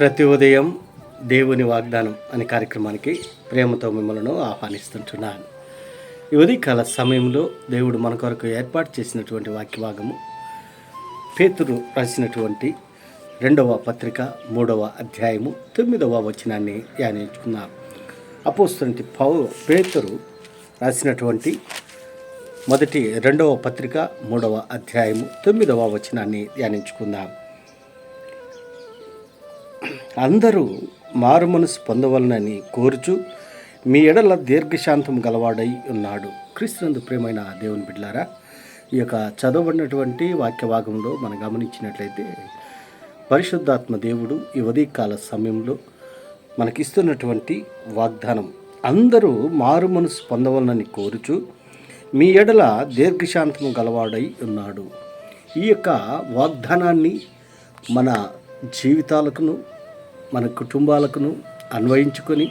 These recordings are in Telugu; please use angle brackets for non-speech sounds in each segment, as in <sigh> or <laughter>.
ప్రతి ఉదయం దేవుని వాగ్దానం అనే కార్యక్రమానికి ప్రేమతో మిమ్మల్ని ఆహ్వానిస్తుంటున్నాను. ఈ ఉదయకాల సమయంలో దేవుడు మన కొరకు ఏర్పాటు చేసినటువంటి వాక్య భాగము పేతురు రాసినటువంటి రెండవ పత్రిక మూడవ అధ్యాయము తొమ్మిదవ వచనాన్ని ధ్యానించుకున్నాం అపోస్తున్నటి పౌ పేతురు రాసినటువంటి మొదటి రెండవ పత్రిక మూడవ అధ్యాయము తొమ్మిదవ వచనాన్ని ధ్యానించుకుందాం. అందరూ మారు మనసు పొందవలనని కోరుచు మీ ఎడల దీర్ఘశాంతం గలవాడై ఉన్నాడు. క్రీస్తునందు ప్రేమైన దేవుని బిడ్లారా ఈ యొక్క చదవబడినటువంటి వాక్యభాగంలో మనం గమనించినట్లయితే పరిశుద్ధాత్మ దేవుడు ఈ ఉదయకాల సమయంలో మనకిస్తున్నటువంటి వాగ్దానం అందరూ మారు మనసు పొందవలనని కోరుచు మీ ఎడల దీర్ఘశాంతము గలవాడై ఉన్నాడు. ఈ యొక్క వాగ్దానాన్ని మన జీవితాలకును మన కుటుంబాలకును అన్వయించుకొని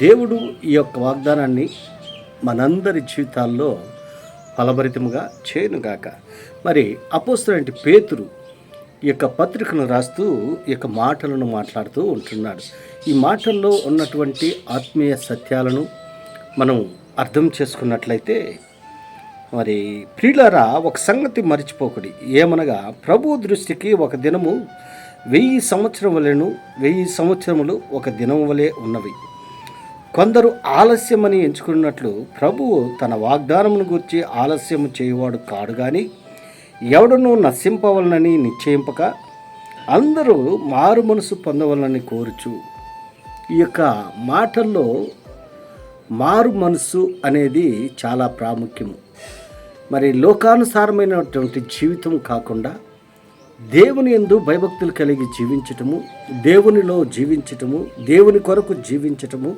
దేవుడు ఈ యొక్క వాగ్దానాన్ని మనందరి జీవితాల్లో ఫలభరితముగా చేయనుగాక. మరి అపోస్తులంటి పేతురు ఈ యొక్క పత్రికను రాస్తూ ఈ యొక్క మాటలను మాట్లాడుతూ ఉంటున్నాడు. ఈ మాటల్లో ఉన్నటువంటి ఆత్మీయ సత్యాలను మనం అర్థం చేసుకున్నట్లయితే మరి ప్రియులారా ఒక సంగతి మర్చిపోకడి. ఏమనగా ప్రభు దృష్టికి ఒక దినము వెయ్యి సంవత్సరం వలెను వెయ్యి సంవత్సరములు ఒక దినం వలె ఉన్నవి. కొందరు ఆలస్యమని ఎంచుకున్నట్లు ప్రభువు తన వాగ్దానమును గురించి ఆలస్యము చేయువాడు కాడు కానీ ఎవడనూ నశింపవలనని నిశ్చయింపక అందరూ మారు మనసు పొందవలనని కోరుచు. ఈ యొక్క మాటల్లో మారు మనసు అనేది చాలా ప్రాముఖ్యము. మరి లోకానుసారమైనటువంటి జీవితం కాకుండా దేవుని ఎందు భయభక్తులు కలిగి జీవించటము దేవునిలో జీవించటము దేవుని కొరకు జీవించటము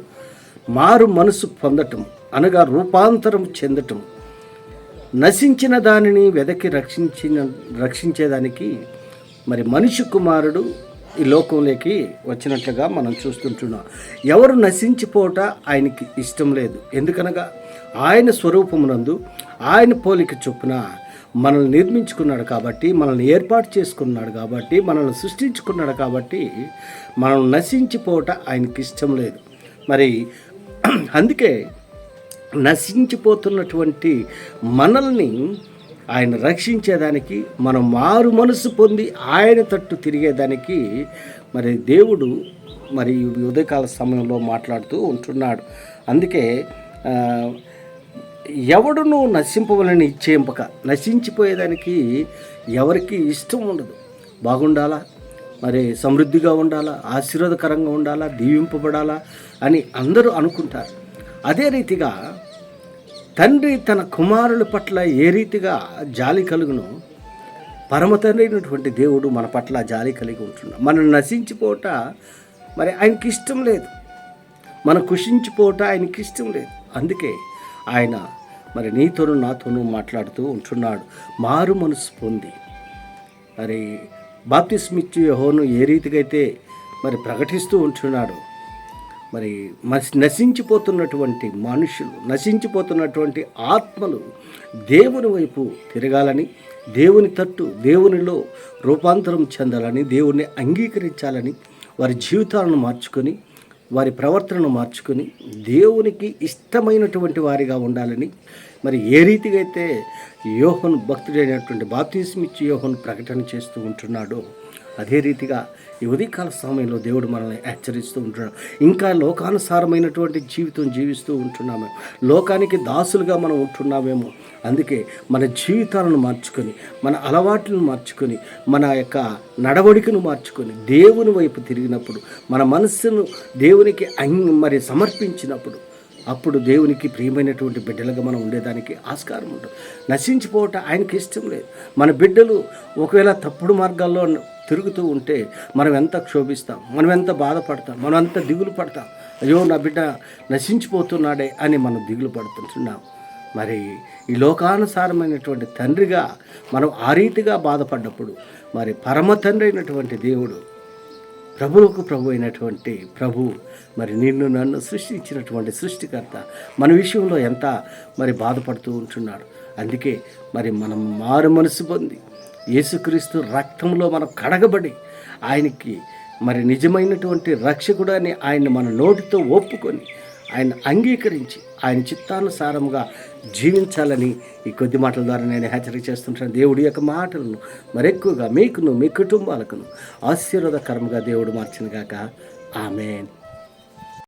మారు మనసు పొందటం అనగా రూపాంతరం చెందటం నశించిన దానిని వెదకి రక్షించిన రక్షించేదానికి మరి మనిషి కుమారుడు ఈ లోకంలోకి వచ్చినట్లుగా మనం చూస్తుంటున్నాం. ఎవరు నశించిపోట ఆయనకి ఇష్టం లేదు. ఎందుకనగా ఆయన స్వరూపమునందు ఆయన పోలిక చొప్పున మనల్ని నిర్మించుకున్నాడు కాబట్టి మనల్ని ఏర్పాటు చేసుకున్నాడు కాబట్టి మనల్ని సృష్టించుకున్నాడు కాబట్టి మనం నశించిపోవట ఆయనకి ఇష్టం లేదు. మరి <clears throat> అందుకే నశించిపోతున్నటువంటి మనల్ని ఆయన రక్షించేదానికి మనం మారు మనసు పొంది ఆయన తట్టు తిరిగేదానికి మరి దేవుడు మరి ఉదయకాల సమయంలో మాట్లాడుతూ ఉంటున్నాడు. అందుకే ఎవడును నశింపవలని ఇచ్చేంపక నశించిపోయేదానికి ఎవరికి ఇష్టం ఉండదు. బాగుండాలా? మరి సమృద్ధిగా ఉండాలా? ఆశీర్వాదకరంగా ఉండాలా? దీవింపబడాలా? అని అందరూ అనుకుంటారు. అదే రీతిగా తండ్రి తన కుమారుల పట్ల ఏ రీతిగా జాలి కలుగును పరమ తండ్రి అయినటువంటి దేవుడు మన పట్ల జాలి కలిగి ఉంటున్నాడు. మనం నశించిపోవట మరి ఆయనకి ఇష్టం లేదు. మనం కుషించిపోవట ఆయనకి ఇష్టం లేదు. అందుకే ఆయన మరి నీతోనూ నాతోనూ మాట్లాడుతూ ఉంటున్నాడు. మారు మనసు పొంది. మరి బాప్తిస్మిచ్చు యహోను ఏ రీతిగా అయితే మరి ప్రకటిస్తూ ఉంటున్నాడు మరి మస్- నశించిపోతున్నటువంటి మనుషులు నశించిపోతున్నటువంటి ఆత్మలు దేవుని వైపు తిరగాలని దేవుని తట్టు దేవునిలో రూపాంతరం చెందాలని దేవుణ్ణి అంగీకరించాలని వారి జీవితాలను మార్చుకొని వారి ప్రవర్తనను మార్చుకొని దేవునికి ఇష్టమైనటువంటి వారిగా ఉండాలని మరి ఏ రీతిగా అయితే యోహన్ భక్తుడైనటువంటి ఇచ్చి యోహన్ ప్రకటన చేస్తూ ఉంటున్నాడో అదే రీతిగా ఈ ఉదయకాల సమయంలో దేవుడు మనల్ని హెచ్చరిస్తూ ఉంటున్నాడు. ఇంకా లోకానుసారమైనటువంటి జీవితం జీవిస్తూ ఉంటున్నాము లోకానికి దాసులుగా మనం ఉంటున్నామేమో. అందుకే మన జీవితాలను మార్చుకొని మన అలవాట్లను మార్చుకొని మన యొక్క నడవడికను మార్చుకొని దేవుని వైపు తిరిగినప్పుడు మన మనస్సును దేవునికి అంగ్ మరి సమర్పించినప్పుడు అప్పుడు దేవునికి ప్రియమైనటువంటి బిడ్డలుగా మనం ఉండేదానికి ఆస్కారం ఉంటుంది. నశించిపోవటం ఆయనకి ఇష్టం లేదు. మన బిడ్డలు ఒకవేళ తప్పుడు మార్గాల్లో తిరుగుతూ ఉంటే మనం ఎంత క్షోభిస్తాం మనం ఎంత బాధపడతాం మనం ఎంత దిగులు పడతాం అయ్యో నా బిడ్డ నశించిపోతున్నాడే అని మనం దిగులు పడుతుంటున్నాం. మరి ఈ లోకానుసారమైనటువంటి తండ్రిగా మనం ఆ రీతిగా బాధపడ్డప్పుడు మరి పరమ తండ్రి అయినటువంటి దేవుడు ప్రభువుకు ప్రభు అయినటువంటి ప్రభు మరి నిన్ను నన్ను సృష్టించినటువంటి సృష్టికర్త మన విషయంలో ఎంత మరి బాధపడుతూ ఉంటున్నాడు. అందుకే మరి మనం మారు మనసు పొంది యేసుక్రీస్తు రక్తంలో మనం కడగబడి ఆయనకి మరి నిజమైనటువంటి రక్షకుడు అని ఆయన మన నోటితో ఒప్పుకొని ఆయన అంగీకరించి ఆయన చిత్తానుసారంగా జీవించాలని ఈ కొద్ది మాటల ద్వారా నేను హెచ్చరిక చేస్తుంటాను. దేవుడి యొక్క మాటలను మరెక్కువగా మీకును మీ కుటుంబాలకును ఆశీర్వాదకరంగా దేవుడు మార్చినగాక ఆమెన్.